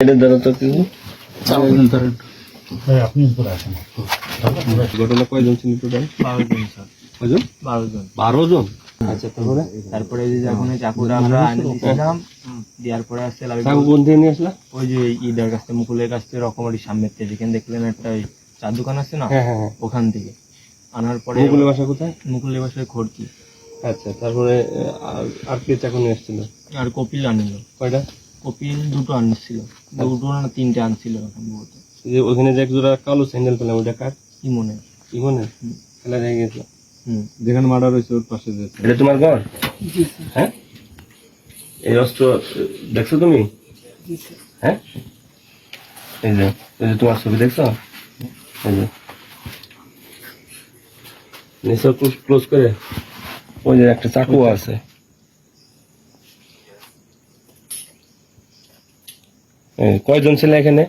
এটা ধরো তো কিছু ঘটনা কয়জন ছিল টোটাল বারো জন স্যার। কয়জন? বারো জন। বারো জন? আচ্ছা তারপরে? তারপরে যে যখন এই আমরা আনে দিয়েছিলাম দেওয়ার পরে আসছে চাকু কোন থেকে নিয়ে আসলা? ওই যে ঈদের কাছ থেকে মুকুলের কাছ থেকে রকমারির সামনের থেকে যেখানে দেখলেন একটা ওই চার দোকান আছে না? হ্যাঁ হ্যাঁ হ্যাঁ। ওখান থেকে। আনার পরে মুকুলের বাসা কোথায়? মুকুলের বাসায় খড়কি। আচ্ছা তারপরে আর- আর কে চাকু নিয়ে আসছিল? আর কপিল আনিল কয়টা? কপিল দুটো আনছিল। দুটো না তিনটে আনছিল সম্ভবত। যে ওখানে যে এক জোড়া কালো স্যান্ডেল পেলাম ওটা কার? কি মনে কি মনে খেলা হয়ে গেছে হুম। যেখানে মার্ডার হয়েছে ওর পাশে যে এটা তোমার ঘর? হ্যাঁ? এই অস্ত্র দেখছ তুমি? হ্যাঁ? এই যে এই যে তোমার ছবি দেখছ? এই যে। নিশ্চয় ক্লোজ করে। ওই যে একটা চাকু আছে। কয়জন ছিল এখানে?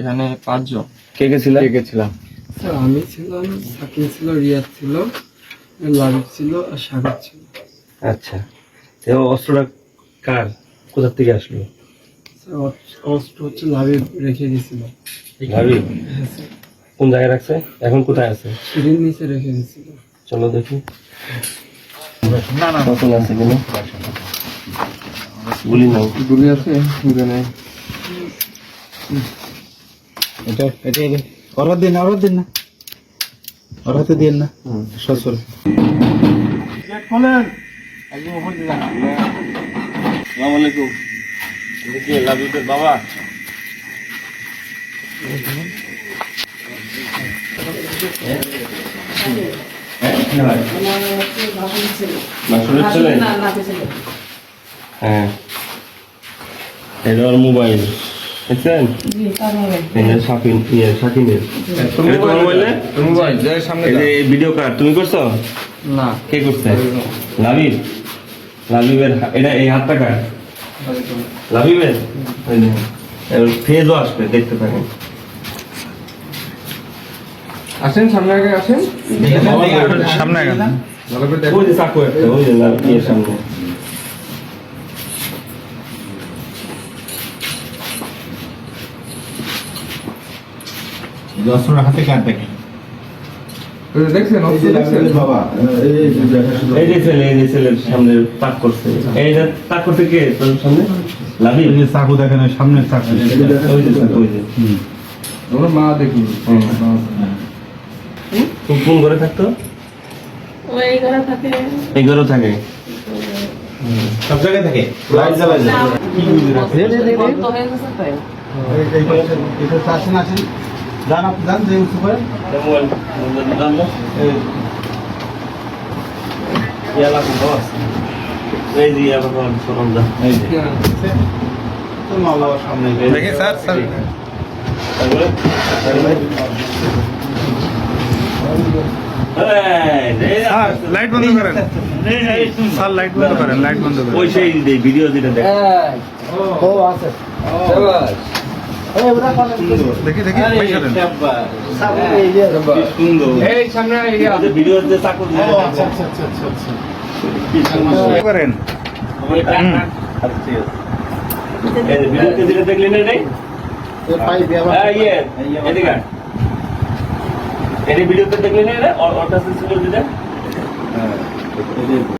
এখানে পাঁচজন। কে কে ছিল? গেছিলাম স্যার আমি ছিলাম সাকিব ছিল রিয়াদ ছিল লাবিব ছিল আর সাগর ছিল। আচ্ছা। তো অস্ত্রটা কার? কোথা থেকে আসলো? স্যার অস্ত্র হচ্ছে লাবিব রেখে গেছিল ভাবি হ্যাঁ কোন জায়গায় রাখছে? এখন কোথায় আছে? সিঁড়ির নিচে রেখে গেছিল চলো দেখি। না না। কখন আছে কেন গুলি নাই। গুলি আছে? গুলি নাই। এটা এটা এটা। অর্ডার দিন অর্ডার দিন না। অর্ডার দিন না। সচল আসসালামু আলাইকুম। দেখি লাবিবের বাবা? হ্যাঁ। এটা মোবাইল। দেখছেন শাকিন ইয়ে শাকিনের তোমার মোবাইলে মোবাইল সামনে এই ভিডিও কার্ড তুমি করছ? না। কে করছে? লাবিব? লাবিবের এটা এই হাতটা কার লাবিবের? ফেজও আসবে দেখতে থাকেন আসেন সামনে আগে আসেন। সামনে গেল ওই যে চাকু একটা ওই যে লাল সামনে। দশটার হাতে কার দেখে দেখছেন বাবা এই যে ছেলে এই যে ছেলের সামনে তাক করছে এই তাক করতে কে তোর সামনে লাবিব এই যে চাকু দেখেন ওই চাকু ওই যে চাকু, ওই যে হুম। মা দেখি কোন কোন ঘরে থাকতো ওই ঘরে থাকে এই ঘরেও থাকে সব জায়গায় থাকে লাইট জ্বালায় যায় হয়ে এটা আসেন আসেন যান আপনি যান যে স্যার তারপরে? লাইট বন্ধ করেন। স্যার লাইট বন্ধ করেন লাইট বন্ধ ওই সেই ভিডিও যেটা দেখ দেখি দেখি পয়সা দেন। এই সামনে ভিডিও যে চাকর করেন। ভিডিওতে হ্যাঁ, ইয়ে এদিকে ভিডিওতে দেখলি না এটা ছিল যেটা